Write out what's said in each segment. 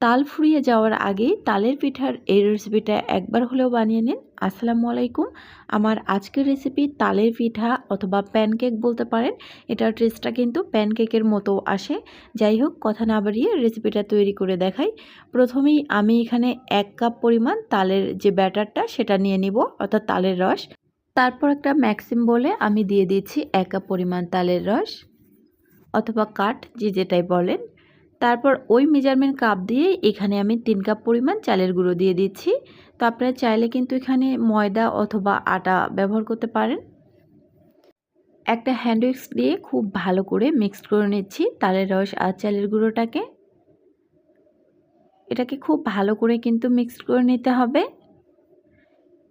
তাল ফুরিয়ে যাওয়ার আগেই তালের পিঠার এই রেসিপিটা একবার হলেও বানিয়ে নিন। আসসালামু আলাইকুম। আমার আজকের রেসিপি তালের পিঠা অথবা প্যানকেক বলতে পারেন। এটার টেস্টটা কিন্তু প্যানকেকের মতো আসে। যাই হোক, কথা না বাড়িয়ে রেসিপিটা তৈরি করে দেখাই। প্রথমেই আমি এখানে এক কাপ পরিমাণ তালের যে ব্যাটারটা সেটা নিয়ে নিব, অর্থাৎ তালের রস। তারপর একটা ম্যাক্সিম বলে আমি দিয়ে দিচ্ছি এক কাপ পরিমাণ তালের রস, অথবা কাঠ, যে যেটাই বলেন। তারপর ওই মেজারমেন্ট কাপ দিয়ে এখানে আমি তিন কাপ পরিমাণ চালের গুঁড়ো দিয়ে দিচ্ছি। তো আপনারা চাইলে কিন্তু এখানে ময়দা অথবা আটা ব্যবহার করতে পারেন। একটা হ্যান্ড উইক্স দিয়ে খুব ভালো করে মিক্সড করে নিচ্ছি তালের রস আর চালের গুঁড়োটাকে। এটাকে খুব ভালো করে কিন্তু মিক্সড করে নিতে হবে।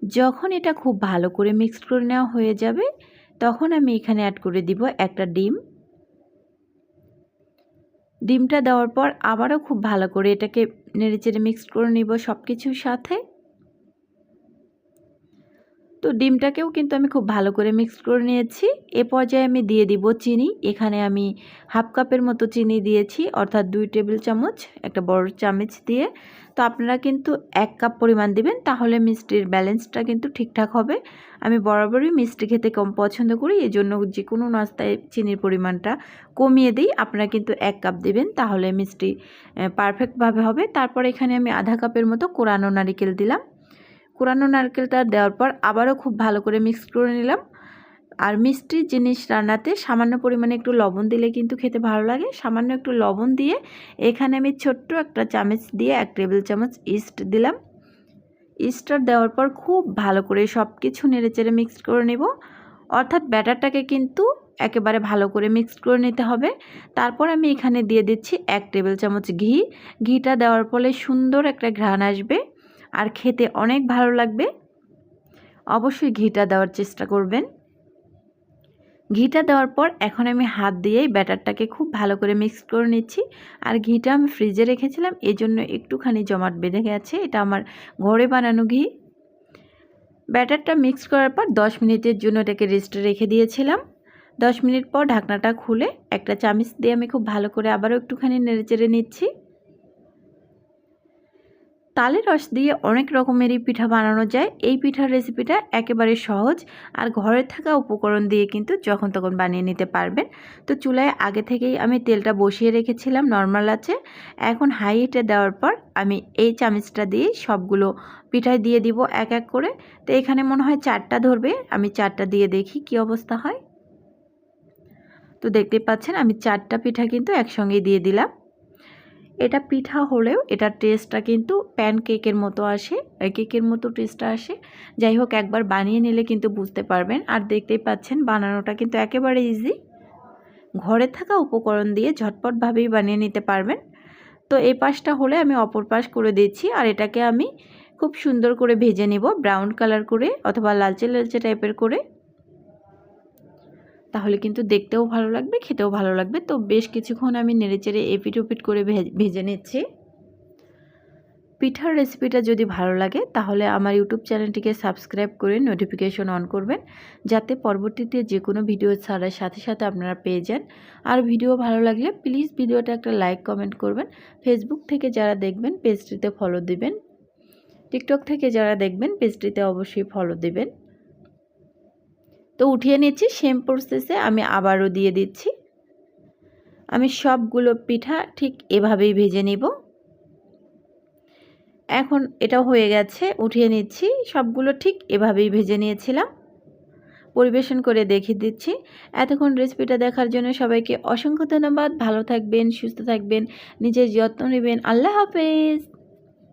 যখন এটা খুব ভালো করে মিক্সড করে নেওয়া হয়ে যাবে, তখন আমি এখানে অ্যাড করে দিব একটা ডিম। ডিমটা দেওয়ার পর আবারও খুব ভালো করে এটাকে নেড়েচেড়ে মিক্স করে নিব সব কিছুর সাথে। তো ডিমটাকেও কিন্তু আমি খুব ভালো করে মিক্স করে নিয়েছি। এ পর্যায়ে আমি দিয়ে দিব চিনি। এখানে আমি হাফ কাপের মতো চিনি দিয়েছি, অর্থাৎ দুই টেবিল চামচ, একটা বড় চামচ দিয়ে। তো আপনারা কিন্তু এক কাপ পরিমাণ দিবেন, তাহলে মিষ্টির ব্যালেন্সটা কিন্তু ঠিকঠাক হবে। আমি বরাবরই মিষ্টি খেতে কম পছন্দ করি এই জন্য যে কোনো নাস্তায় চিনির পরিমাণটা কমিয়ে দিই। আপনারা কিন্তু এক কাপ দিবেন, তাহলে মিষ্টি পারফেক্টভাবে হবে। তারপর এখানে আমি আধা কাপের মতো কোরানো নারিকেল দিলাম। কোরানো নারকেলটা দেওয়ার পর আবারও খুব ভালো করে মিক্স করে নিলাম। আর মিষ্টি জিনিস রান্নাতে সামান্য পরিমাণে একটু লবণ দিলে কিন্তু খেতে ভালো লাগে। সামান্য একটু লবণ দিয়ে এখানে আমি ছোট্ট একটা চামচ দিয়ে এক টেবিল চামচ ইস্ট দিলাম। ইস্টার দেওয়ার পর খুব ভালো করে সব কিছু নেড়েচেড়ে মিক্স করে নেব। অর্থাৎ ব্যাটারটাকে কিন্তু একেবারে ভালো করে মিক্স করে নিতে হবে। তারপর আমি এখানে দিয়ে দিচ্ছি এক টেবিল চামচ ঘি। ঘিটা দেওয়ার ফলে সুন্দর একটা ঘ্রাণ আসবে। আর খেতে অনেক ভালো লাগবে। অবশ্যই ঘিটা দেওয়ার চেষ্টা করবেন। ঘিটা দেওয়ার পর এখন আমি হাত দিয়েই ব্যাটারটাকে খুব ভালো করে মিক্স করে নিচ্ছি। আর ঘিটা আমি ফ্রিজে রেখেছিলাম এই জন্য একটুখানি জমাট বেঁধে গেছে। এটা আমার ঘরে বানানো ঘি। ব্যাটারটা মিক্স করার পর দশ মিনিটের জন্য এটাকে রেস্টে রেখে দিয়েছিলাম। দশ মিনিট পর ঢাকনাটা খুলে একটা চামিচ দিয়ে আমি খুব ভালো করে আবারও একটুখানি নেড়ে চেড়ে নিচ্ছি। তালের রস দিয়ে অনেক রকমেরই পিঠা বানানো যায়। এই পিঠার রেসিপিটা একেবারে সহজ আর ঘরে থাকা উপকরণ দিয়ে কিন্তু যখন তখন বানিয়ে নিতে পারবেন। তো চুলায় আগে থেকেই আমি তেলটা বসিয়ে রেখেছিলাম নর্মাল আছে। এখন হাই হিটে দেওয়ার পর আমি এই চামচটা দিয়ে সবগুলো পিঠায় দিয়ে দিব এক এক করে। তো এখানে মনে হয় চারটা ধরবে। আমি চারটা দিয়ে দেখি কি অবস্থা হয়। তো দেখতে পাচ্ছেন আমি চারটা পিঠা কিন্তু একসঙ্গে দিয়ে দিলাম। এটা পিঠা হলেও এটার টেস্টটা কিন্তু প্যান কেকের মতো আসে কেকের মতো টেস্টটা আসে। যাই হোক, একবার বানিয়ে নিলে কিন্তু বুঝতে পারবেন। আর দেখতেই পাচ্ছেন, বানানোটা কিন্তু একেবারে ইজি ঘরে থাকা উপকরণ দিয়ে ঝটপটভাবেই বানিয়ে নিতে পারবেন। তো এই পাশটা হলে আমি অপর পাশ করে দিচ্ছি, আর এটাকে আমি খুব সুন্দর করে ভেজে নিব। ব্রাউন কালার করে অথবা লালচে লালচে টাইপের করে। তাহলে কিন্তু দেখতেও ভালো লাগবে, খেতেও ভালো লাগবে। তো বেশ কিছুক্ষণ আমি নেড়েচেড়ে এপিট ওপিট করে ভেজে নিচ্ছি। পিঠার রেসিপিটা যদি ভালো লাগে, তাহলে আমার ইউটিউব চ্যানেলটিকে সাবস্ক্রাইব করে নোটিফিকেশন অন করবেন, যাতে পরবর্তীতে যে কোনো ভিডিও ছাড়ার সাথে সাথে আপনারা পেয়ে যান। আর ভিডিও ভালো লাগলে প্লিজ ভিডিওটা একটা লাইক কমেন্ট করবেন। ফেসবুক থেকে যারা দেখবেন পেজটিতে ফলো দিবেন। টিকটক থেকে যারা দেখবেন পেজটিতে অবশ্যই ফলো দিবেন। তো উঠিয়ে নিচ্ছি সেম প্রসেসে আমি আবারও দিয়ে দিচ্ছি। আমি সবগুলো পিঠা ঠিক এভাবেই ভেজে নিব। এখন এটা হয়ে গেছে, উঠিয়ে নিচ্ছি, সবগুলো ঠিক এভাবেই ভেজে নিয়েছিলাম। পরিবেশন করে দেখিয়ে দিচ্ছি। এতক্ষণ রেসিপিটা দেখার জন্য সবাইকে অসংখ্য ধন্যবাদ। ভালো থাকবেন, সুস্থ থাকবেন, নিজের যত্ন নেবেন। আল্লাহ হাফেজ!